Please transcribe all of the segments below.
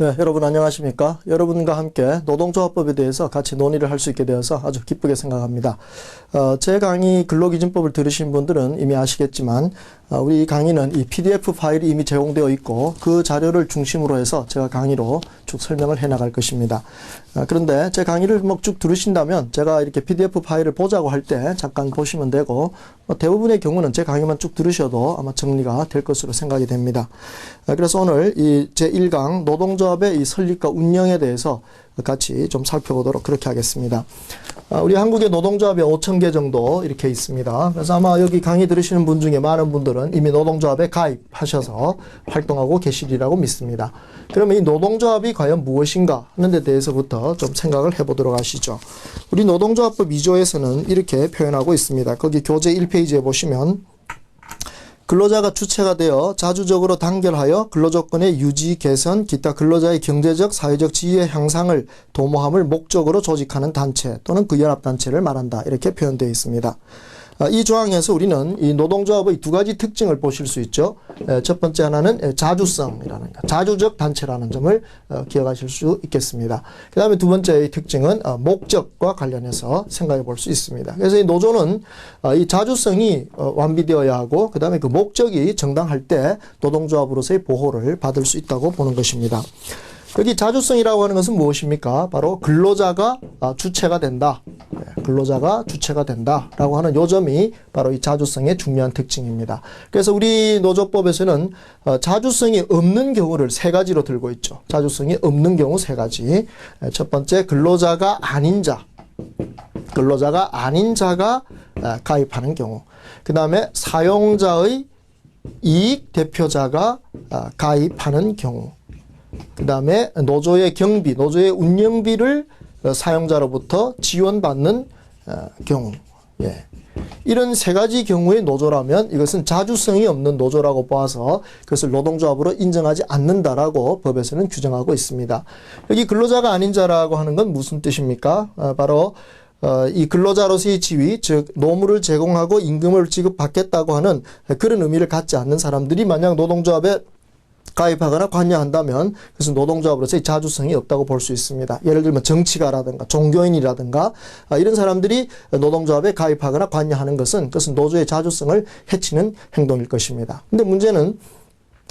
네, 여러분 안녕하십니까? 여러분과 함께 노동조합법에 대해서 같이 논의를 할 수 있게 되어서 아주 기쁘게 생각합니다. 어, 제 강의 근로기준법을 들으신 분들은 이미 아시겠지만 어, 우리 강의는 이 PDF 파일이 이미 제공되어 있고 그 자료를 중심으로 해서 제가 강의로 쭉 설명을 해 나갈 것입니다. 어, 그런데 제 강의를 뭐 쭉 들으신다면 제가 이렇게 PDF 파일을 보자고 할 때 잠깐 보시면 되고 뭐 대부분의 경우는 제 강의만 쭉 들으셔도 아마 정리가 될 것으로 생각이 됩니다. 어, 그래서 오늘 이 제1강 노동조합의 이 설립과 운영에 대해서 같이 좀 살펴보도록 그렇게 하겠습니다. 아, 우리 한국의 노동조합이 5천 개 정도 이렇게 있습니다. 그래서 아마 여기 강의 들으시는 분 중에 많은 분들은 이미 노동조합에 가입하셔서 활동하고 계시리라고 믿습니다. 그러면 이 노동조합이 과연 무엇인가 하는 데 대해서부터 좀 생각을 해보도록 하시죠. 우리 노동조합법 2조에서는 이렇게 표현하고 있습니다. 거기 교재 1페이지에 보시면 근로자가 주체가 되어 자주적으로 단결하여 근로조건의 유지, 개선, 기타 근로자의 경제적, 사회적 지위의 향상을 도모함을 목적으로 조직하는 단체 또는 그 연합단체를 말한다. 이렇게 표현되어 있습니다. 아, 이 조항에서 우리는 이 노동조합의 두 가지 특징을 보실 수 있죠. 첫 번째 하나는 자주성이라는 것, 자주적 단체라는 점을 어, 기억하실 수 있겠습니다. 그 다음에 두 번째의 특징은 어, 목적과 관련해서 생각해 볼 수 있습니다. 그래서 이 노조는 어, 이 자주성이 완비되어야 하고 그 다음에 그 목적이 정당할 때 노동조합으로서의 보호를 받을 수 있다고 보는 것입니다. 여기 자주성이라고 하는 것은 무엇입니까? 바로 근로자가 아, 주체가 된다. 네, 근로자가 주체가 된다라고 하는 요점이 바로 이 자주성의 중요한 특징입니다. 그래서 우리 노조법에서는 어, 자주성이 없는 경우를 세 가지로 들고 있죠. 자주성이 없는 경우 세 가지. 네, 첫 번째 근로자가 아닌 자. 근로자가 아닌 자가 아, 가입하는 경우. 그 다음에 사용자의 이익 대표자가 아, 가입하는 경우. 그 다음에 노조의 경비, 노조의 운영비를 사용자로부터 지원받는 어, 경우. 예. 이런 세 가지 경우의 노조라면 이것은 자주성이 없는 노조라고 봐서 그것을 노동조합으로 인정하지 않는다라고 법에서는 규정하고 있습니다. 여기 근로자가 아닌 자라고 하는 건 무슨 뜻입니까? 어, 바로 어, 이 근로자로서의 지위, 즉 노무를 제공하고 임금을 지급받겠다고 하는 그런 의미를 갖지 않는 사람들이 만약 노동조합에 가입하거나 관여한다면 그것은 노동조합으로서의 자주성이 없다고 볼 수 있습니다. 예를 들면 정치가라든가 종교인이라든가 아, 이런 사람들이 노동조합에 가입하거나 관여하는 것은 그것은 노조의 자주성을 해치는 행동일 것입니다. 근데 문제는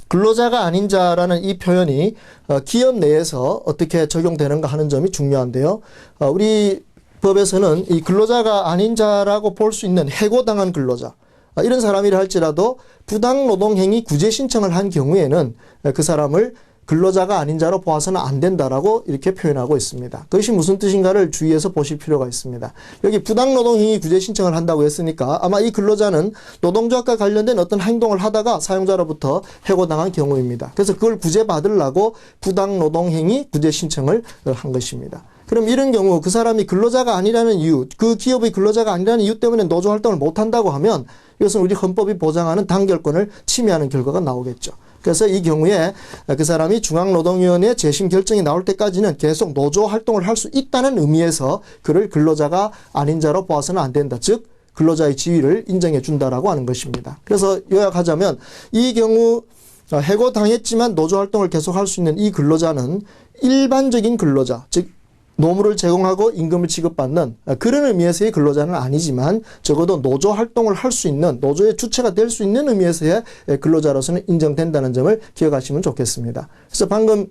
근로자가 아닌 자라는 이 표현이 어, 기업 내에서 어떻게 적용되는가 하는 점이 중요한데요. 어, 우리 법에서는 이 근로자가 아닌 자라고 볼 수 있는 해고당한 근로자 아, 이런 사람이라 할지라도 부당 노동행위 구제 신청을 한 경우에는 그 사람을 근로자가 아닌 자로 보아서는 안 된다라고 이렇게 표현하고 있습니다. 그것이 무슨 뜻인가를 주의해서 보실 필요가 있습니다. 여기 부당노동행위 구제 신청을 한다고 했으니까 아마 이 근로자는 노동조합과 관련된 어떤 행동을 하다가 사용자로부터 해고당한 경우입니다. 그래서 그걸 구제받으려고 부당노동행위 구제 신청을 한 것입니다. 그럼 이런 경우 그 사람이 근로자가 아니라는 이유, 그 기업의 근로자가 아니라는 이유 때문에 노조 활동을 못 한다고 하면 이것은 우리 헌법이 보장하는 단결권을 침해하는 결과가 나오겠죠. 그래서 이 경우에 그 사람이 중앙노동위원회 재심 결정이 나올 때까지는 계속 노조 활동을 할 수 있다는 의미에서 그를 근로자가 아닌 자로 보아서는 안 된다. 즉 근로자의 지위를 인정해 준다라고 하는 것입니다. 그래서 요약하자면 이 경우 해고당했지만 노조 활동을 계속할 수 있는 이 근로자는 일반적인 근로자, 즉 노무를 제공하고 임금을 지급받는 그런 의미에서의 근로자는 아니지만 적어도 노조 활동을 할 수 있는 노조의 주체가 될 수 있는 의미에서의 근로자로서는 인정된다는 점을 기억하시면 좋겠습니다. 그래서 방금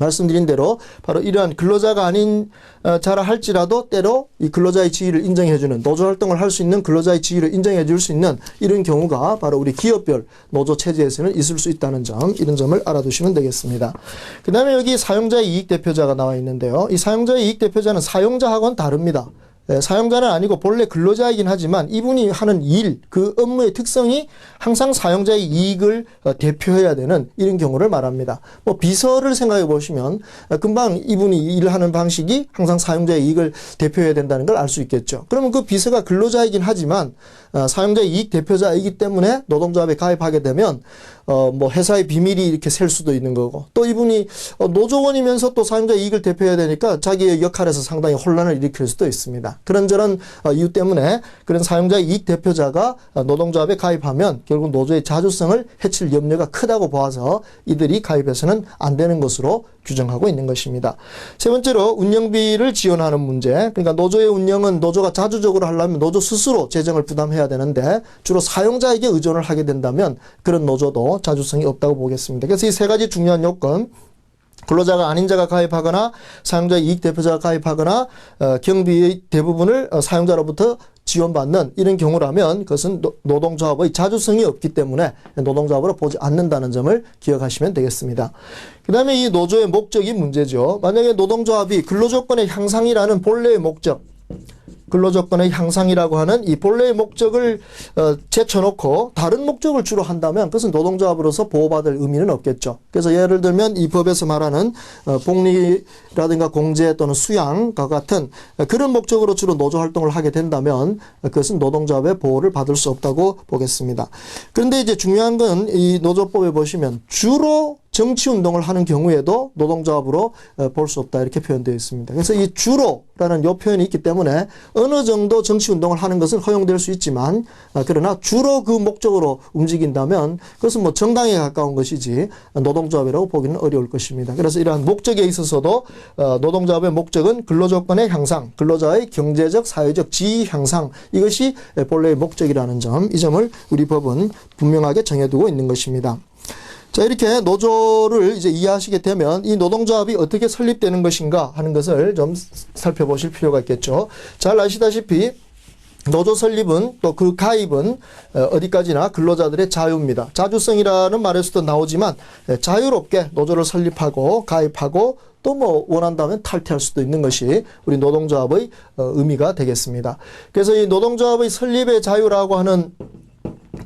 말씀드린 대로 바로 이러한 근로자가 아닌 어, 자라 할지라도 때로 이 근로자의 지위를 인정해주는 노조 활동을 할 수 있는 근로자의 지위를 인정해줄 수 있는 이런 경우가 바로 우리 기업별 노조 체제에서는 있을 수 있다는 점 이런 점을 알아두시면 되겠습니다. 그 다음에 여기 사용자의 이익 대표자가 나와 있는데요. 이 사용자의 이익 대표자는 사용자하고는 다릅니다. 예, 사용자는 아니고 본래 근로자이긴 하지만 이분이 하는 일, 그 업무의 특성이 항상 사용자의 이익을 어, 대표해야 되는 이런 경우를 말합니다. 뭐 비서를 생각해 보시면 어, 금방 이분이 일하는 방식이 항상 사용자의 이익을 대표해야 된다는 걸 알 수 있겠죠. 그러면 그 비서가 근로자이긴 하지만 어, 사용자의 이익 대표자이기 때문에 노동조합에 가입하게 되면 어, 뭐 회사의 비밀이 이렇게 셀 수도 있는 거고 또 이분이 어, 노조원이면서 또 사용자 이익을 대표해야 되니까 자기의 역할에서 상당히 혼란을 일으킬 수도 있습니다. 그런저런 어, 이유 때문에 그런 사용자 이익 대표자가 어, 노동조합에 가입하면 결국 노조의 자주성을 해칠 염려가 크다고 보아서 이들이 가입해서는 안 되는 것으로 규정하고 있는 것입니다. 세 번째로 운영비를 지원하는 문제. 그러니까 노조의 운영은 노조가 자주적으로 하려면 노조 스스로 재정을 부담해야 되는데 주로 사용자에게 의존을 하게 된다면 그런 노조도 자주성이 없다고 보겠습니다. 그래서 이 세 가지 중요한 요건 근로자가 아닌 자가 가입하거나 사용자 이익 대표자가 가입하거나 어, 경비의 대부분을 어, 사용자로부터 지원받는 이런 경우라면 그것은 노동조합의 자주성이 없기 때문에 노동조합으로 보지 않는다는 점을 기억하시면 되겠습니다. 그 다음에 이 노조의 목적이 문제죠. 만약에 노동조합이 근로조건의 향상이라는 본래의 목적 근로조건의 향상이라고 하는 이 본래의 목적을 어, 제쳐놓고 다른 목적을 주로 한다면 그것은 노동조합으로서 보호받을 의미는 없겠죠. 그래서 예를 들면 이 법에서 말하는 어, 복리라든가 공제 또는 수양과 같은 그런 목적으로 주로 노조 활동을 하게 된다면 그것은 노동조합의 보호를 받을 수 없다고 보겠습니다. 그런데 이제 중요한 건 이 노조법에 보시면 주로 정치 운동을 하는 경우에도 노동조합으로 어, 볼수 없다 이렇게 표현되어 있습니다. 그래서 이 주로라는 요 표현이 있기 때문에 어느 정도 정치 운동을 하는 것은 허용될 수 있지만 어, 그러나 주로 그 목적으로 움직인다면 그것은 뭐 정당에 가까운 것이지 노동조합이라고 보기는 어려울 것입니다. 그래서 이러한 목적에 있어서도 어, 노동조합의 목적은 근로조건의 향상, 근로자의 경제적, 사회적 지위 향상 이것이 본래의 목적이라는 점, 이 점을 우리 법은 분명하게 정해두고 있는 것입니다. 자, 이렇게 노조를 이제 이해하시게 되면 이 노동조합이 어떻게 설립되는 것인가 하는 것을 좀 살펴보실 필요가 있겠죠. 잘 아시다시피 노조 설립은 또 그 가입은 어, 어디까지나 근로자들의 자유입니다. 자주성이라는 말에서도 나오지만 자유롭게 노조를 설립하고 가입하고 또 뭐 원한다면 탈퇴할 수도 있는 것이 우리 노동조합의 어, 의미가 되겠습니다. 그래서 이 노동조합의 설립의 자유라고 하는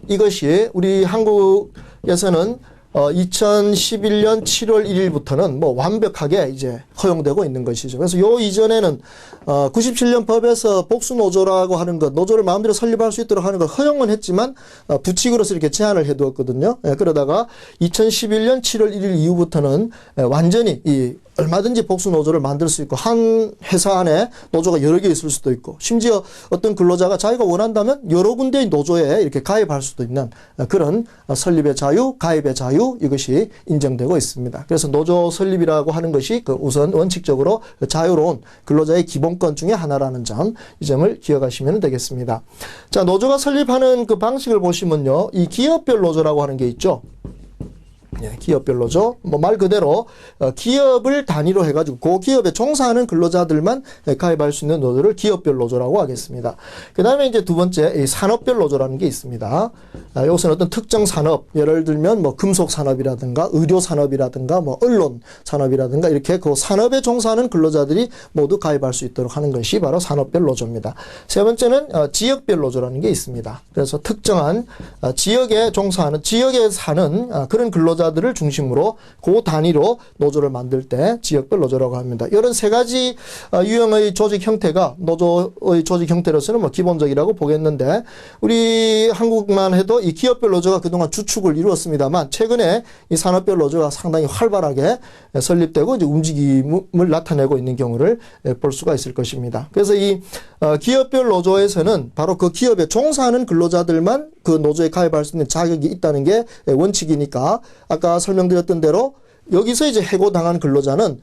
이것이 우리 한국에서는 어, 2011년 7월 1일부터는 뭐 완벽하게 이제 허용되고 있는 것이죠. 그래서 요 이전에는 어, 97년 법에서 복수 노조라고 하는 것, 노조를 마음대로 설립할 수 있도록 하는 걸 허용은 했지만 어, 부칙으로서 이렇게 제한을 해두었거든요. 예, 그러다가 2011년 7월 1일 이후부터는 예, 완전히 이 얼마든지 복수 노조를 만들 수 있고 한 회사 안에 노조가 여러 개 있을 수도 있고 심지어 어떤 근로자가 자기가 원한다면 여러 군데의 노조에 이렇게 가입할 수도 있는 그런 설립의 자유, 가입의 자유 이것이 인정되고 있습니다. 그래서 노조 설립이라고 하는 것이 그 우선 원칙적으로 자유로운 근로자의 기본권 중의 하나라는 점, 이 점을 기억하시면 되겠습니다. 자, 노조가 설립하는 그 방식을 보시면요. 이 기업별 노조라고 하는 게 있죠. 예, 기업별로죠. 뭐 말 그대로 어, 기업을 단위로 해가지고 그 기업에 종사하는 근로자들만 가입할 수 있는 노조를 기업별 노조라고 하겠습니다. 그 다음에 이제 두 번째 산업별 노조라는 게 있습니다. 아, 이것은 어떤 특정 산업, 예를 들면 뭐 금속 산업이라든가 의료 산업이라든가 뭐 언론 산업이라든가 이렇게 그 산업에 종사하는 근로자들이 모두 가입할 수 있도록 하는 것이 바로 산업별 노조입니다. 세 번째는 어, 지역별 노조라는 게 있습니다. 그래서 특정한 어, 지역에 종사하는 지역에 사는 그런 근로자 노동자들을 중심으로 그 단위로 노조를 만들 때 지역별 노조라고 합니다. 이런 세 가지 어, 유형의 조직 형태가 노조의 조직 형태로서는 뭐 기본적이라고 보겠는데 우리 한국만 해도 이 기업별 노조가 그동안 주축을 이루었습니다만 최근에 이 산업별 노조가 상당히 활발하게 설립되고 이제 움직임을 나타내고 있는 경우를 볼 수가 있을 것입니다. 그래서 이 어, 기업별 노조에서는 바로 그 기업에 종사하는 근로자들만 그 노조에 가입할 수 있는 자격이 있다는 게 원칙이니까 아까 설명드렸던 대로 여기서 이제 해고당한 근로자는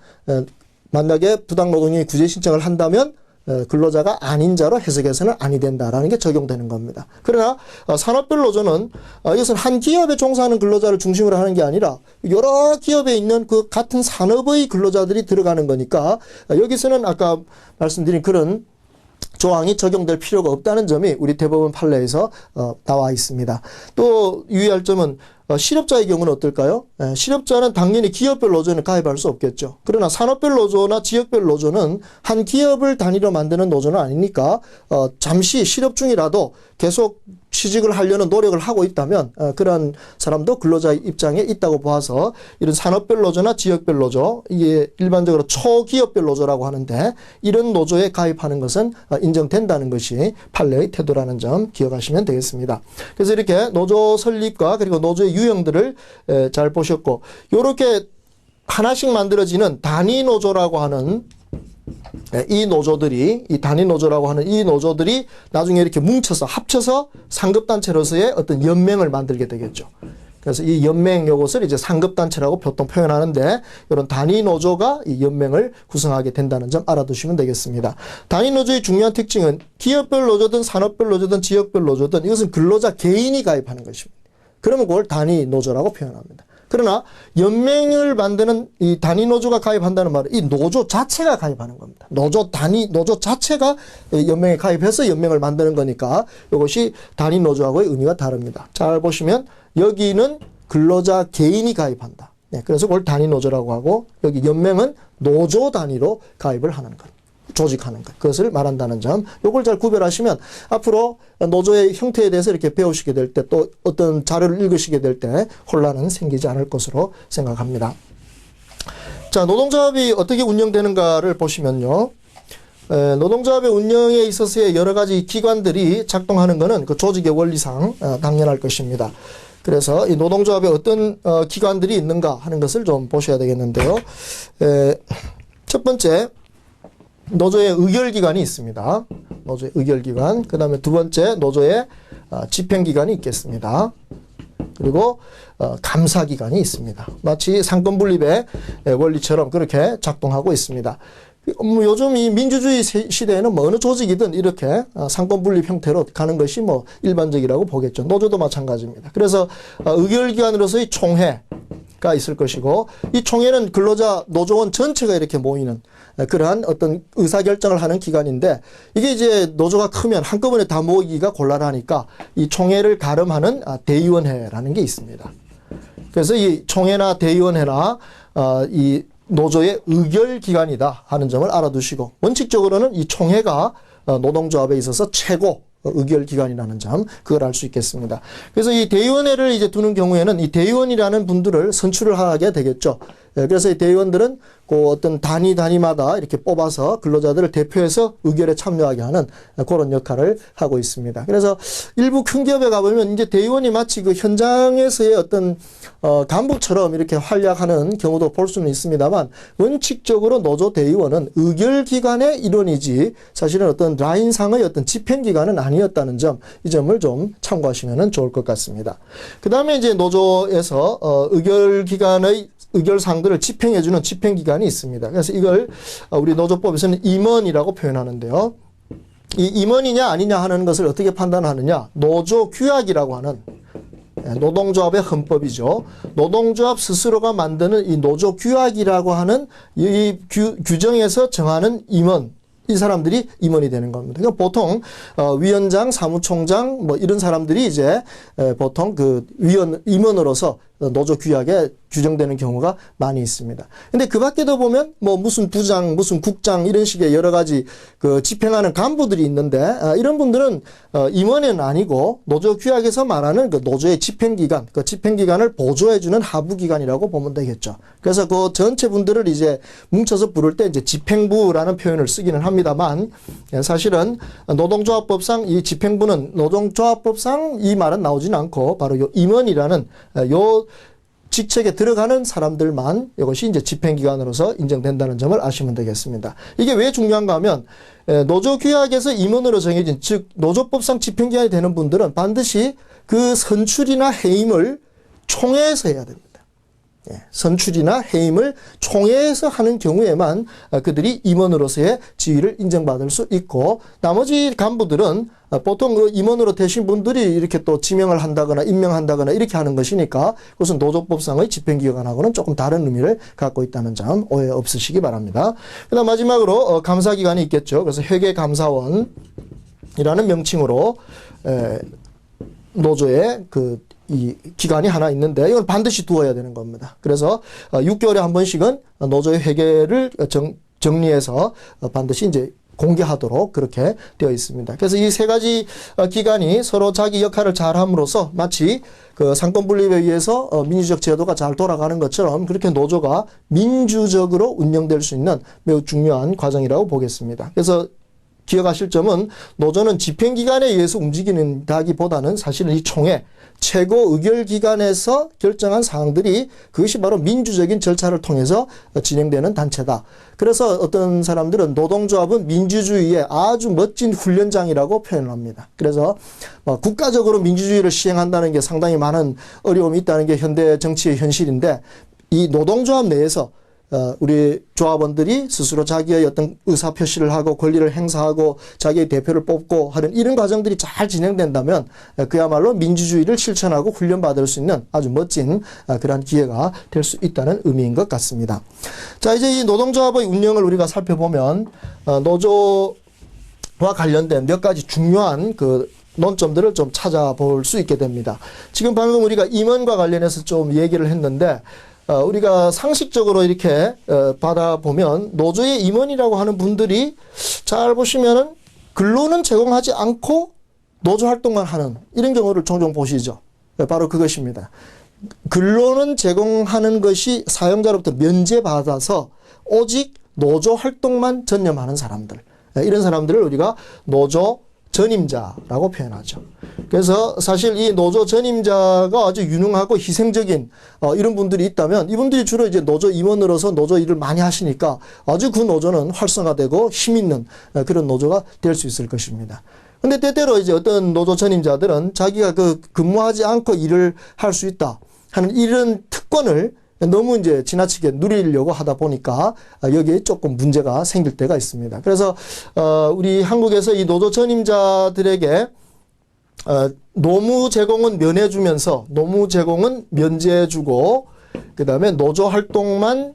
만약에 부당노동이 구제 신청을 한다면 근로자가 아닌 자로 해석해서는 아니 된다라는 게 적용되는 겁니다. 그러나 어, 산업별 노조는 어, 이것은 한 기업에 종사하는 근로자를 중심으로 하는 게 아니라 여러 기업에 있는 그 같은 산업의 근로자들이 들어가는 거니까 어, 여기서는 아까 말씀드린 그런 조항이 적용될 필요가 없다는 점이 우리 대법원 판례에서 어, 나와 있습니다. 또 유의할 점은 어, 실업자의 경우는 어떨까요? 예, 실업자는 당연히 기업별 노조는 가입할 수 없겠죠. 그러나 산업별 노조나 지역별 노조는 한 기업을 단위로 만드는 노조는 아니니까 어, 잠시 실업 중이라도 계속 취직을 하려는 노력을 하고 있다면 어, 그런 사람도 근로자 입장에 있다고 봐서 이런 산업별 노조나 지역별 노조 이게 일반적으로 초기업별 노조라고 하는데 이런 노조에 가입하는 것은 어, 인정된다는 것이 판례의 태도라는 점 기억하시면 되겠습니다. 그래서 이렇게 노조 설립과 그리고 노조의 유형들을 에, 잘 보셨고 요렇게 하나씩 만들어지는 단위 노조라고 하는 네, 이 노조들이 이 단위 노조라고 하는 이 노조들이 나중에 이렇게 뭉쳐서 합쳐서 상급 단체로서의 어떤 연맹을 만들게 되겠죠. 그래서 이 연맹 요것을 이제 상급 단체라고 보통 표현하는데 이런 단위 노조가 이 연맹을 구성하게 된다는 점 알아두시면 되겠습니다. 단위 노조의 중요한 특징은 기업별 노조든 산업별 노조든 지역별 노조든 이것은 근로자 개인이 가입하는 것입니다. 그러면 그걸 단위 노조라고 표현합니다. 그러나 연맹을 만드는 이 단위 노조가 가입한다는 말은 이 노조 자체가 가입하는 겁니다. 노조 단위 노조 자체가 연맹에 가입해서 연맹을 만드는 거니까 이것이 단위 노조하고의 의미가 다릅니다. 잘 보시면 여기는 근로자 개인이 가입한다. 네, 그래서 그걸 단위 노조라고 하고 여기 연맹은 노조 단위로 가입을 하는 것. 조직하는 것. 그것을 말한다는 점. 요걸 잘 구별하시면 앞으로 노조의 형태에 대해서 이렇게 배우시게 될 때 또 어떤 자료를 읽으시게 될 때 혼란은 생기지 않을 것으로 생각합니다. 자, 노동조합이 어떻게 운영되는가를 보시면요. 에, 노동조합의 운영에 있어서의 여러 가지 기관들이 작동하는 것은 그 조직의 원리상 어, 당연할 것입니다. 그래서 이 노동조합에 어떤 어, 기관들이 있는가 하는 것을 좀 보셔야 되겠는데요. 에, 첫 번째, 노조의 의결기관이 있습니다. 노조의 의결기관. 그 다음에 두 번째, 노조의 어, 집행기관이 있겠습니다. 그리고 어, 감사기관이 있습니다. 마치 상권분립의 원리처럼 그렇게 작동하고 있습니다. 뭐 요즘 이 민주주의 시대에는 뭐 어느 조직이든 이렇게 어, 상권 분립 형태로 가는 것이 뭐 일반적이라고 보겠죠. 노조도 마찬가지입니다. 그래서 어, 의결기관으로서의 총회가 있을 것이고 이 총회는 근로자 노조원 전체가 이렇게 모이는 그러한 어떤 의사결정을 하는 기관인데 이게 이제 노조가 크면 한꺼번에 다 모이기가 곤란하니까 이 총회를 가름하는 아, 대의원회라는 게 있습니다. 그래서 이 총회나 대의원회나 어, 이 노조의 의결 기관이다 하는 점을 알아두시고 원칙적으로는 이 총회가 어, 노동조합에 있어서 최고 의결 기관이라는 점 그걸 알 수 있겠습니다. 그래서 이 대의원회를 이제 두는 경우에는 이 대의원이라는 분들을 선출을 하게 되겠죠. 예, 그래서 이 대의원들은 그 어떤 단위 단위마다 이렇게 뽑아서 근로자들을 대표해서 의결에 참여하게 하는 그런 역할을 하고 있습니다. 그래서 일부 큰 기업에 가보면 이제 대의원이 마치 그 현장에서의 어떤 어 간부처럼 이렇게 활약하는 경우도 볼 수는 있습니다만 원칙적으로 노조 대의원은 의결 기관의 일원이지 사실은 어떤 라인상의 어떤 집행 기관은 아니었다는 점 이 점을 좀 참고하시면 좋을 것 같습니다. 그 다음에 이제 노조에서 어 의결 기관의 의결 사항들을 집행해주는 집행기관이 있습니다. 그래서 이걸 우리 노조법에서는 임원이라고 표현하는데요. 이 임원이냐 아니냐 하는 것을 어떻게 판단하느냐. 노조 규약이라고 하는 예, 노동조합의 헌법이죠. 노동조합 스스로가 만드는 이 노조 규약이라고 하는 이 규, 규정에서 정하는 임원, 이 사람들이 임원이 되는 겁니다. 그러니까 보통 어, 위원장, 사무총장 뭐 이런 사람들이 이제 에, 보통 그 위원 임원으로서 노조 규약에 규정되는 경우가 많이 있습니다. 근데 그 밖에도 보면 뭐 무슨 부장, 무슨 국장 이런 식의 여러 가지 그 집행하는 간부들이 있는데 아, 이런 분들은 어, 임원은 아니고 노조 규약에서 말하는 그 노조의 집행기관, 그 집행기관을 보조해주는 하부기관이라고 보면 되겠죠. 그래서 그 전체 분들을 이제 뭉쳐서 부를 때 이제 집행부라는 표현을 쓰기는 합니다만 예, 사실은 노동조합법상 이 집행부는 노동조합법상 이 말은 나오지는 않고 바로 요 임원이라는 어, 요 직책에 들어가는 사람들만 이것이 이제 집행기관으로서 인정된다는 점을 아시면 되겠습니다. 이게 왜 중요한가 하면 노조 규약에서 임원으로 정해진 즉 노조법상 집행기관이 되는 분들은 반드시 그 선출이나 해임을 총회에서 해야 됩니다. 예, 선출이나 해임을 총회에서 하는 경우에만 그들이 임원으로서의 지위를 인정받을 수 있고 나머지 간부들은 보통 그 임원으로 되신 분들이 이렇게 또 지명을 한다거나 임명한다거나 이렇게 하는 것이니까 그것은 노조법상의 집행기관하고는 조금 다른 의미를 갖고 있다는 점 오해 없으시기 바랍니다. 그다음 마지막으로 어, 감사기관이 있겠죠. 그래서 회계감사원이라는 명칭으로 노조의 그 이 기간이 하나 있는데 이건 반드시 두어야 되는 겁니다. 그래서 6개월에 어, 한 번씩은 노조의 회계를 정, 정리해서 어, 반드시 이제 공개하도록 그렇게 되어 있습니다. 그래서 이 세 가지 어, 기관이 서로 자기 역할을 잘 함으로써 마치 그 상권 분립에 의해서 어, 민주적 제도가 잘 돌아가는 것처럼 그렇게 노조가 민주적으로 운영될 수 있는 매우 중요한 과정이라고 보겠습니다. 그래서 기억하실 점은 노조는 집행기관에 의해서 움직이는다기보다는 사실은 이 총회 최고 의결기관에서 결정한 사항들이 그것이 바로 민주적인 절차를 통해서 진행되는 단체다. 그래서 어떤 사람들은 노동조합은 민주주의의 아주 멋진 훈련장이라고 표현을 합니다. 그래서 뭐 국가적으로 민주주의를 시행한다는 게 상당히 많은 어려움이 있다는 게 현대 정치의 현실인데 이 노동조합 내에서 어, 우리 조합원들이 스스로 자기의 어떤 의사 표시를 하고 권리를 행사하고 자기의 대표를 뽑고 하는 이런 과정들이 잘 진행된다면 어, 그야말로 민주주의를 실천하고 훈련받을 수 있는 아주 멋진 어, 그러한 기회가 될 수 있다는 의미인 것 같습니다. 자, 이제 이 노동조합의 운영을 우리가 살펴보면 어, 노조와 관련된 몇 가지 중요한 그 논점들을 좀 찾아볼 수 있게 됩니다. 지금 방금 우리가 임원과 관련해서 좀 얘기를 했는데 어, 우리가 상식적으로 이렇게 어, 받아보면 노조의 임원이라고 하는 분들이 잘 보시면은 근로는 제공하지 않고 노조 활동만 하는 이런 경우를 종종 보시죠. 네, 바로 그것입니다. 근로는 제공하는 것이 사용자로부터 면제받아서 오직 노조 활동만 전념하는 사람들. 네, 이런 사람들을 우리가 노조 전임자라고 표현하죠. 그래서 사실 이 노조 전임자가 아주 유능하고 희생적인 어, 이런 분들이 있다면 이분들이 주로 이제 노조 임원으로서 노조 일을 많이 하시니까 아주 그 노조는 활성화되고 힘 있는 어, 그런 노조가 될 수 있을 것입니다. 근데 때때로 이제 어떤 노조 전임자들은 자기가 그 근무하지 않고 일을 할 수 있다 하는 이런 특권을 너무 이제 지나치게 누리려고 하다 보니까 여기에 조금 문제가 생길 때가 있습니다. 그래서 어 우리 한국에서 이 노조 전임자들에게 어 노무 제공은 면해주면서 노무 제공은 면제해주고 그 다음에 노조 활동만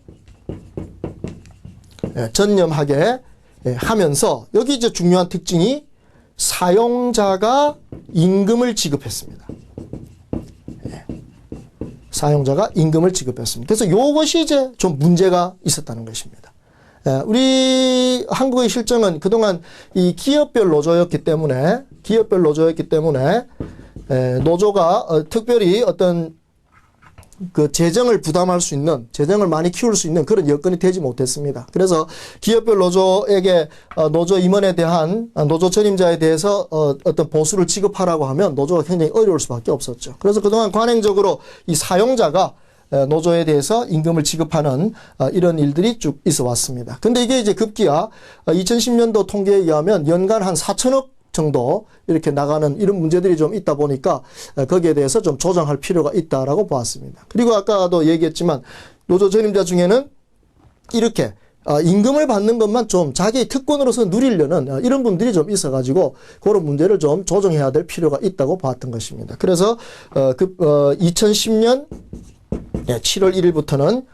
예, 전념하게 예, 하면서 여기 이제 중요한 특징이 사용자가 임금을 지급했습니다. 사용자가 임금을 지급했습니다. 그래서 이것이 이제 좀 문제가 있었다는 것입니다. 예, 우리 한국의 실정은 그동안 이 기업별 노조였기 때문에 기업별 노조였기 때문에 예, 노조가 어, 특별히 어떤 그 재정을 부담할 수 있는 재정을 많이 키울 수 있는 그런 여건이 되지 못했습니다. 그래서 기업별 노조에게 어, 노조 임원에 대한 어, 노조 전임자에 대해서 어, 어떤 보수를 지급하라고 하면 노조가 굉장히 어려울 수밖에 없었죠. 그래서 그동안 관행적으로 이 사용자가 노조에 대해서 임금을 지급하는 이런 일들이 쭉 있어 왔습니다. 근데 이게 이제 급기야 2010년도 통계에 의하면 연간 한 4천억 정도 이렇게 나가는 이런 문제들이 좀 있다 보니까 거기에 대해서 좀 조정할 필요가 있다라고 보았습니다. 그리고 아까도 얘기했지만 노조 전임자 중에는 이렇게 어, 임금을 받는 것만 좀 자기 특권으로서 누리려는 어, 이런 분들이 좀 있어가지고 그런 문제를 좀 조정해야 될 필요가 있다고 봤던 것입니다. 그래서 어, 그 2010년 7월 1일부터는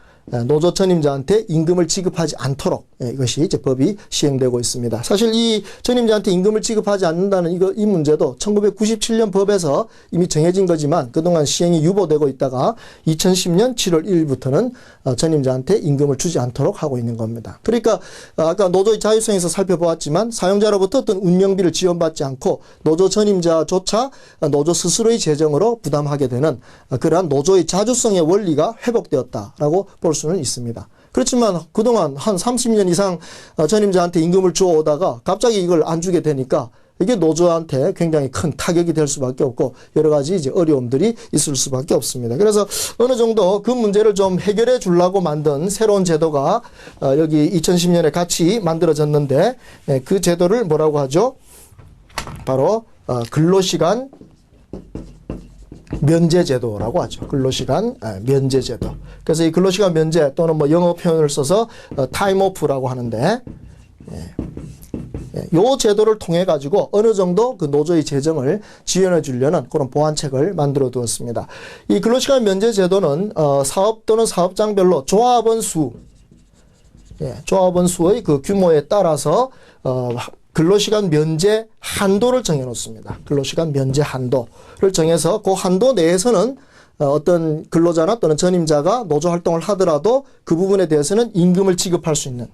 노조 전임자한테 임금을 지급하지 않도록 예, 이것이 이제 법이 시행되고 있습니다. 사실 이 전임자한테 임금을 지급하지 않는다는 이거 이 문제도 1997년 법에서 이미 정해진 거지만 그동안 시행이 유보되고 있다가 2010년 7월 1일부터는 어, 전임자한테 임금을 주지 않도록 하고 있는 겁니다. 그러니까 어, 아까 노조의 자율성에서 살펴보았지만 사용자로부터 어떤 운영비를 지원받지 않고 노조 전임자조차 노조 스스로의 재정으로 부담하게 되는 어, 그러한 노조의 자주성의 원리가 회복되었다라고 볼 수는 있습니다. 그렇지만 그동안 한 30년 이상 전임자한테 임금을 주어 오다가 갑자기 이걸 안 주게 되니까 이게 노조한테 굉장히 큰 타격이 될 수밖에 없고 여러 가지 이제 어려움들이 있을 수밖에 없습니다. 그래서 어느 정도 그 문제를 좀 해결해 주려고 만든 새로운 제도가 어, 여기 2010년에 같이 만들어졌는데 예, 그 제도를 뭐라고 하죠? 바로 어, 근로시간 면제제도라고 하죠. 근로시간 아, 면제제도. 그래서 이 근로시간 면제 또는 뭐 영어 표현을 써서 타임오프라고 하는데 예. 예, 요 제도를 통해 가지고 어느 정도 그 노조의 재정을 지원해 주려는 그런 보완책을 만들어 두었습니다. 이 근로시간 면제 제도는 어, 사업 또는 사업장별로 조합원 수, 예, 조합원 수의 그 규모에 따라서 어, 근로시간 면제 한도를 정해 놓습니다. 근로시간 면제 한도를 정해서 그 한도 내에서는 어, 어떤 근로자나 또는 전임자가 노조 활동을 하더라도 그 부분에 대해서는 임금을 지급할 수 있는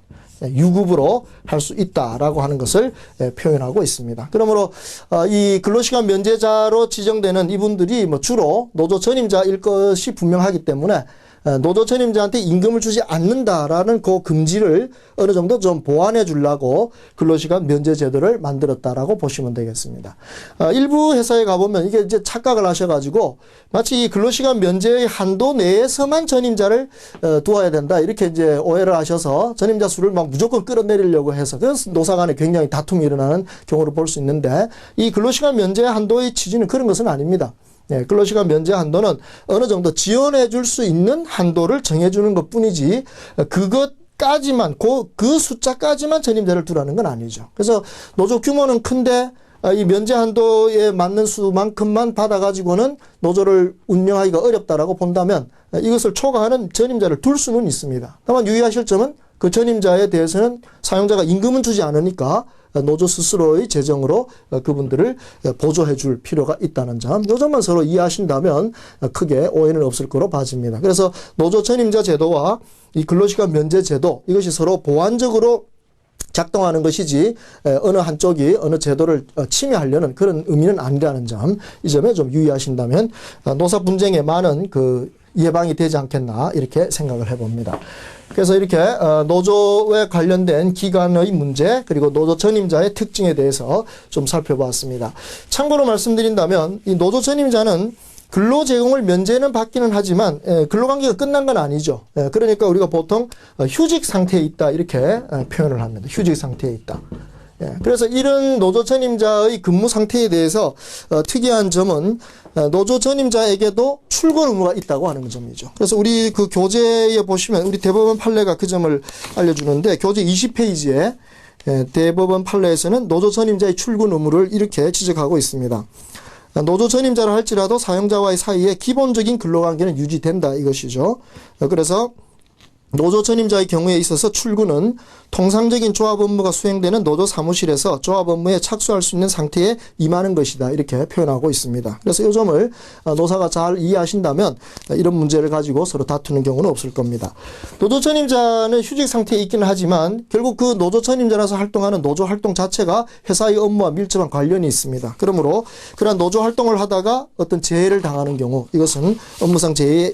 예, 유급으로 할 수 있다라고 하는 것을 예, 표현하고 있습니다. 그러므로 어, 이 근로시간 면제자로 지정되는 이분들이 뭐 주로 노조 전임자일 것이 분명하기 때문에 어, 노조 전임자한테 임금을 주지 않는다라는 그 금지를 어느 정도 좀 보완해 주려고 근로시간 면제 제도를 만들었다라고 보시면 되겠습니다. 어, 일부 회사에 가보면 이게 이제 착각을 하셔가지고 마치 이 근로시간 면제의 한도 내에서만 전임자를 어, 두어야 된다 이렇게 이제 오해를 하셔서 전임자 수를 막 무조건 끌어내리려고 해서 그래서 노사 간에 굉장히 다툼이 일어나는 경우를 볼 수 있는데 이 근로시간 면제 한도의 취지는 그런 것은 아닙니다. 예, 근로시간 면제 한도는 어느 정도 지원해 줄 수 있는 한도를 정해주는 것 뿐이지, 어, 그것 까지만, 그, 그 숫자까지만 전임자를 두라는 건 아니죠. 그래서 노조 규모는 큰데, 아, 이 면제 한도에 맞는 수만큼만 받아가지고는 노조를 운영하기가 어렵다라고 본다면 아, 이것을 초과하는 전임자를 둘 수는 있습니다. 다만 유의하실 점은 그 전임자에 대해서는 사용자가 임금은 주지 않으니까 노조 스스로의 재정으로 그분들을 보조해 줄 필요가 있다는 점, 요 점만 서로 이해하신다면 크게 오해는 없을 거로 봐집니다. 그래서 노조 전임자 제도와 이 근로시간 면제 제도, 이것이 서로 보완적으로 작동하는 것이지 어느 한쪽이 어느 제도를 어, 침해하려는 그런 의미는 아니라는 점, 이 점에 좀 유의하신다면 어, 노사 분쟁에 많은 그 예방이 되지 않겠나 이렇게 생각을 해봅니다. 그래서 이렇게 어, 노조에 관련된 기관의 문제 그리고 노조 전임자의 특징에 대해서 좀 살펴보았습니다. 참고로 말씀드린다면 이 노조 전임자는 근로 제공을 면제는 받기는 하지만 예, 근로관계가 끝난 건 아니죠. 예, 그러니까 우리가 보통 어, 휴직 상태에 있다 이렇게 어, 표현을 합니다. 휴직 상태에 있다. 예, 그래서 이런 노조 전임자의 근무 상태에 대해서 어, 특이한 점은 어, 노조 전임자에게도 출근 의무가 있다고 하는 점이죠. 그래서 우리 그 교재에 보시면 우리 대법원 판례가 그 점을 알려주는데 교재 20페이지에 예, 대법원 판례에서는 노조 전임자의 출근 의무를 이렇게 지적하고 있습니다. 노조 전임자를 할지라도 사용자와의 사이에 기본적인 근로관계는 유지된다 이것이죠. 어, 그래서 노조 전임자의 경우에 있어서 출근은 통상적인 조합 업무가 수행되는 노조 사무실에서 조합 업무에 착수할 수 있는 상태에 임하는 것이다. 이렇게 표현하고 있습니다. 그래서 이 점을 어, 노사가 잘 이해하신다면 이런 문제를 가지고 서로 다투는 경우는 없을 겁니다. 노조 전임자는 휴직 상태에 있기는 하지만 결국 그 노조 전임자라서 활동하는 노조 활동 자체가 회사의 업무와 밀접한 관련이 있습니다. 그러므로 그러한 노조 활동을 하다가 어떤 재해를 당하는 경우 이것은 업무상 재해 에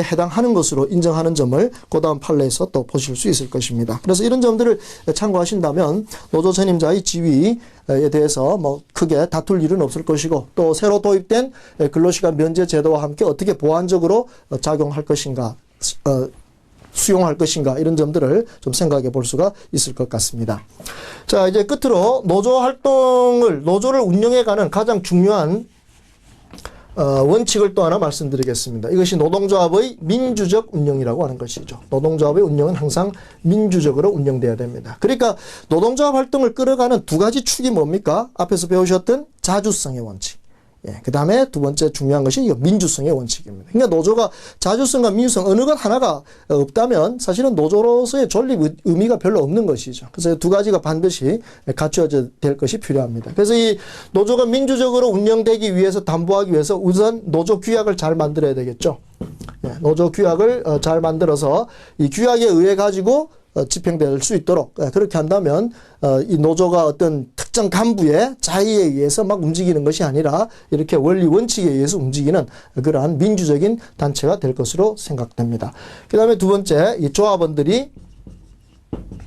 해당하는 것으로 인정하는 점을 그 다음 판례에서 또 보실 수 있을 것입니다. 그래서 이런 점들을 참고하신다면 노조 전임자의 지위 에 대해서 뭐 크게 다툴 일은 없을 것이고 또 새로 도입된 근로시간 면제 제도와 함께 어떻게 보완적으로 작용할 것인가 어, 수용할 것인가 이런 점들을 좀 생각해 볼 수가 있을 것 같습니다. 자 이제 끝으로 노조 활동을 노조를 운영해가는 가장 중요한 어, 원칙을 또 하나 말씀드리겠습니다. 이것이 노동조합의 민주적 운영이라고 하는 것이죠. 노동조합의 운영은 항상 민주적으로 운영돼야 됩니다. 그러니까 노동조합 활동을 끌어가는 두 가지 축이 뭡니까? 앞에서 배우셨던 자주성의 원칙. 예, 그 다음에 두 번째 중요한 것이 민주성의 원칙입니다. 그러니까 노조가 자주성과 민주성 어느 것 하나가 없다면 사실은 노조로서의 존립 의미가 별로 없는 것이죠. 그래서 두 가지가 반드시 갖추어져야 될 것이 필요합니다. 그래서 이 노조가 민주적으로 운영되기 위해서 담보하기 위해서 우선 노조 규약을 잘 만들어야 되겠죠. 예, 노조 규약을 어, 잘 만들어서 이 규약에 의해 가지고 어, 집행될 수 있도록 예, 그렇게 한다면 어, 이 노조가 어떤 특정 간부의 자의에 의해서 막 움직이는 것이 아니라 이렇게 원리 원칙에 의해서 움직이는 그러한 민주적인 단체가 될 것으로 생각됩니다. 그 다음에 두 번째 이 조합원들이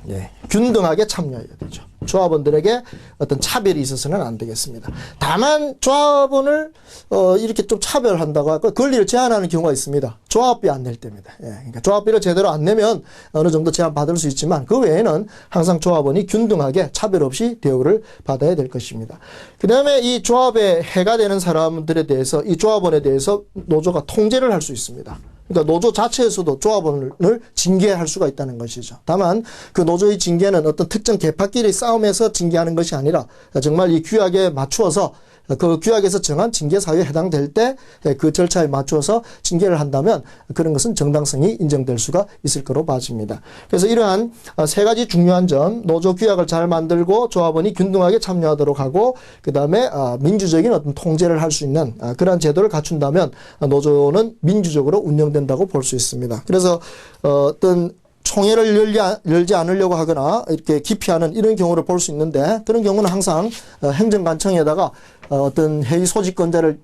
예, 균등하게 참여해야 되죠. 조합원들에게 어떤 차별이 있어서는 안 되겠습니다. 다만 조합원을 어, 이렇게 좀 차별한다고 할까 권리를 제한하는 경우가 있습니다. 조합비 안 낼 때입니다. 예, 그러니까 조합비를 제대로 안 내면 어느 정도 제한 받을 수 있지만 그 외에는 항상 조합원이 균등하게 차별 없이 대우를 받아야 될 것입니다. 그 다음에 이 조합에 해가 되는 사람들에 대해서 이 조합원에 대해서 노조가 통제를 할 수 있습니다. 그러니까 노조 자체에서도 조합원을 징계할 수가 있다는 것이죠. 다만 그 노조의 징계는 어떤 특정 개파끼리 싸움에서 징계하는 것이 아니라 정말 이 규약에 맞추어서 그 규약에서 정한 징계 사유에 해당될 때 그 절차에 맞추어서 징계를 한다면 그런 것은 정당성이 인정될 수가 있을 거로 봐집니다. 그래서 이러한 세 가지 중요한 점 노조 규약을 잘 만들고 조합원이 균등하게 참여하도록 하고 그 다음에 민주적인 어떤 통제를 할 수 있는 그러한 제도를 갖춘다면 노조는 민주적으로 운영된다고 볼 수 있습니다. 그래서 어떤 총회를 열지, 않- 열지 않으려고 하거나 이렇게 기피하는 이런 경우를 볼 수 있는데 그런 경우는 항상 어, 행정관청에다가 어, 어떤 회의 소집권자를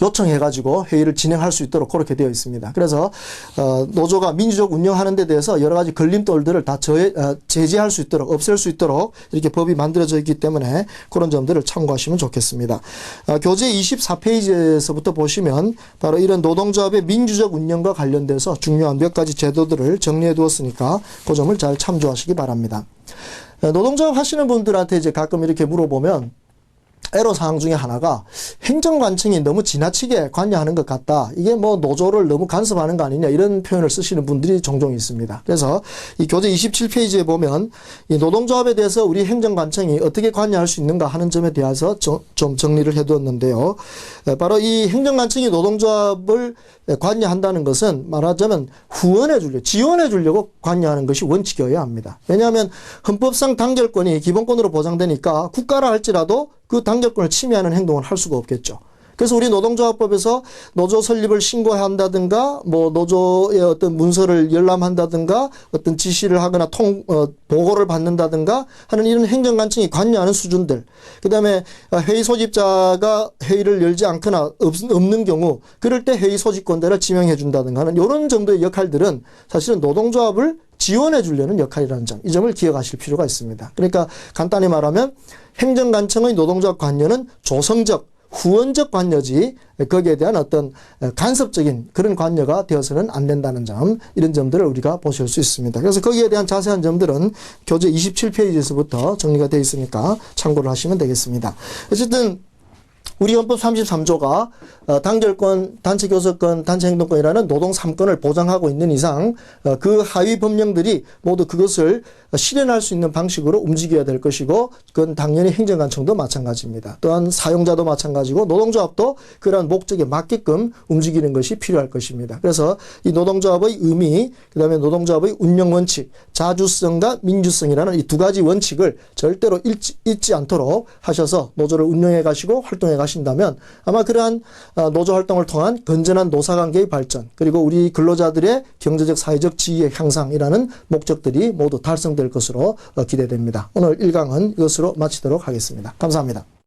요청해가지고 회의를 진행할 수 있도록 그렇게 되어 있습니다. 그래서 어, 노조가 민주적 운영하는 데 대해서 여러 가지 걸림돌들을 다 저, 어, 제재할 수 있도록 없앨 수 있도록 이렇게 법이 만들어져 있기 때문에 그런 점들을 참고하시면 좋겠습니다. 어, 교재 24페이지에서부터 보시면 바로 이런 노동조합의 민주적 운영과 관련돼서 중요한 몇 가지 제도들을 정리해 두었으니까 그 점을 잘 참조하시기 바랍니다. 어, 노동조합 하시는 분들한테 이제 가끔 이렇게 물어보면 애로 사항 중에 하나가 행정관청이 너무 지나치게 관여하는 것 같다. 이게 뭐 노조를 너무 간섭하는 거 아니냐 이런 표현을 쓰시는 분들이 종종 있습니다. 그래서 이 교재 27페이지에 보면 이 노동조합에 대해서 우리 행정관청이 어떻게 관여할 수 있는가 하는 점에 대해서 정- 좀 정리를 해두었는데요. 에, 바로 이 행정관청이 노동조합을 관여한다는 것은 말하자면 후원해 주려, 지원해 주려고 관여하는 것이 원칙이어야 합니다. 왜냐하면 헌법상 단결권이 기본권으로 보장되니까 국가라 할지라도 그 단결권을 침해하는 행동을 할 수가 없겠죠. 그래서 우리 노동조합법에서 노조 설립을 신고한다든가 뭐 노조의 어떤 문서를 열람한다든가 어떤 지시를 하거나 통 어, 보고를 받는다든가 하는 이런 행정관청이 관여하는 수준들 그다음에 어, 회의 소집자가 회의를 열지 않거나 없, 없는 경우 그럴 때 회의 소집권자를 지명해 준다든가 하는 이런 정도의 역할들은 사실은 노동조합을 지원해 주려는 역할이라는 점, 이 점을 기억하실 필요가 있습니다. 그러니까 간단히 말하면 행정관청의 노동조합 관여는 조성적, 후원적 관여지 거기에 대한 어떤 간섭적인 그런 관여가 되어서는 안 된다는 점 이런 점들을 우리가 보실 수 있습니다. 그래서 거기에 대한 자세한 점들은 교재 27페이지에서부터 정리가 되어 있으니까 참고를 하시면 되겠습니다. 어쨌든 우리 헌법 33조가 어, 단결권, 단체 교섭권, 단체 행동권이라는 노동 3권을 보장하고 있는 이상 어, 그 하위 법령들이 모두 그것을 실현할 수 있는 방식으로 움직여야 될 것이고 그건 당연히 행정관청도 마찬가지입니다. 또한 사용자도 마찬가지고 노동조합도 그러한 목적에 맞게끔 움직이는 것이 필요할 것입니다. 그래서 이 노동조합의 의미, 그 다음에 노동조합의 운영 원칙, 자주성과 민주성이라는 이 두 가지 원칙을 절대로 잃지, 않도록 하셔서 노조를 운영해 가시고 활동해 가 신다면 아마 그러한 어, 노조 활동을 통한 건전한 노사관계의 발전 그리고 우리 근로자들의 경제적 사회적 지위의 향상이라는 목적들이 모두 달성될 것으로 어, 기대됩니다. 오늘 1강은 이것으로 마치도록 하겠습니다. 감사합니다.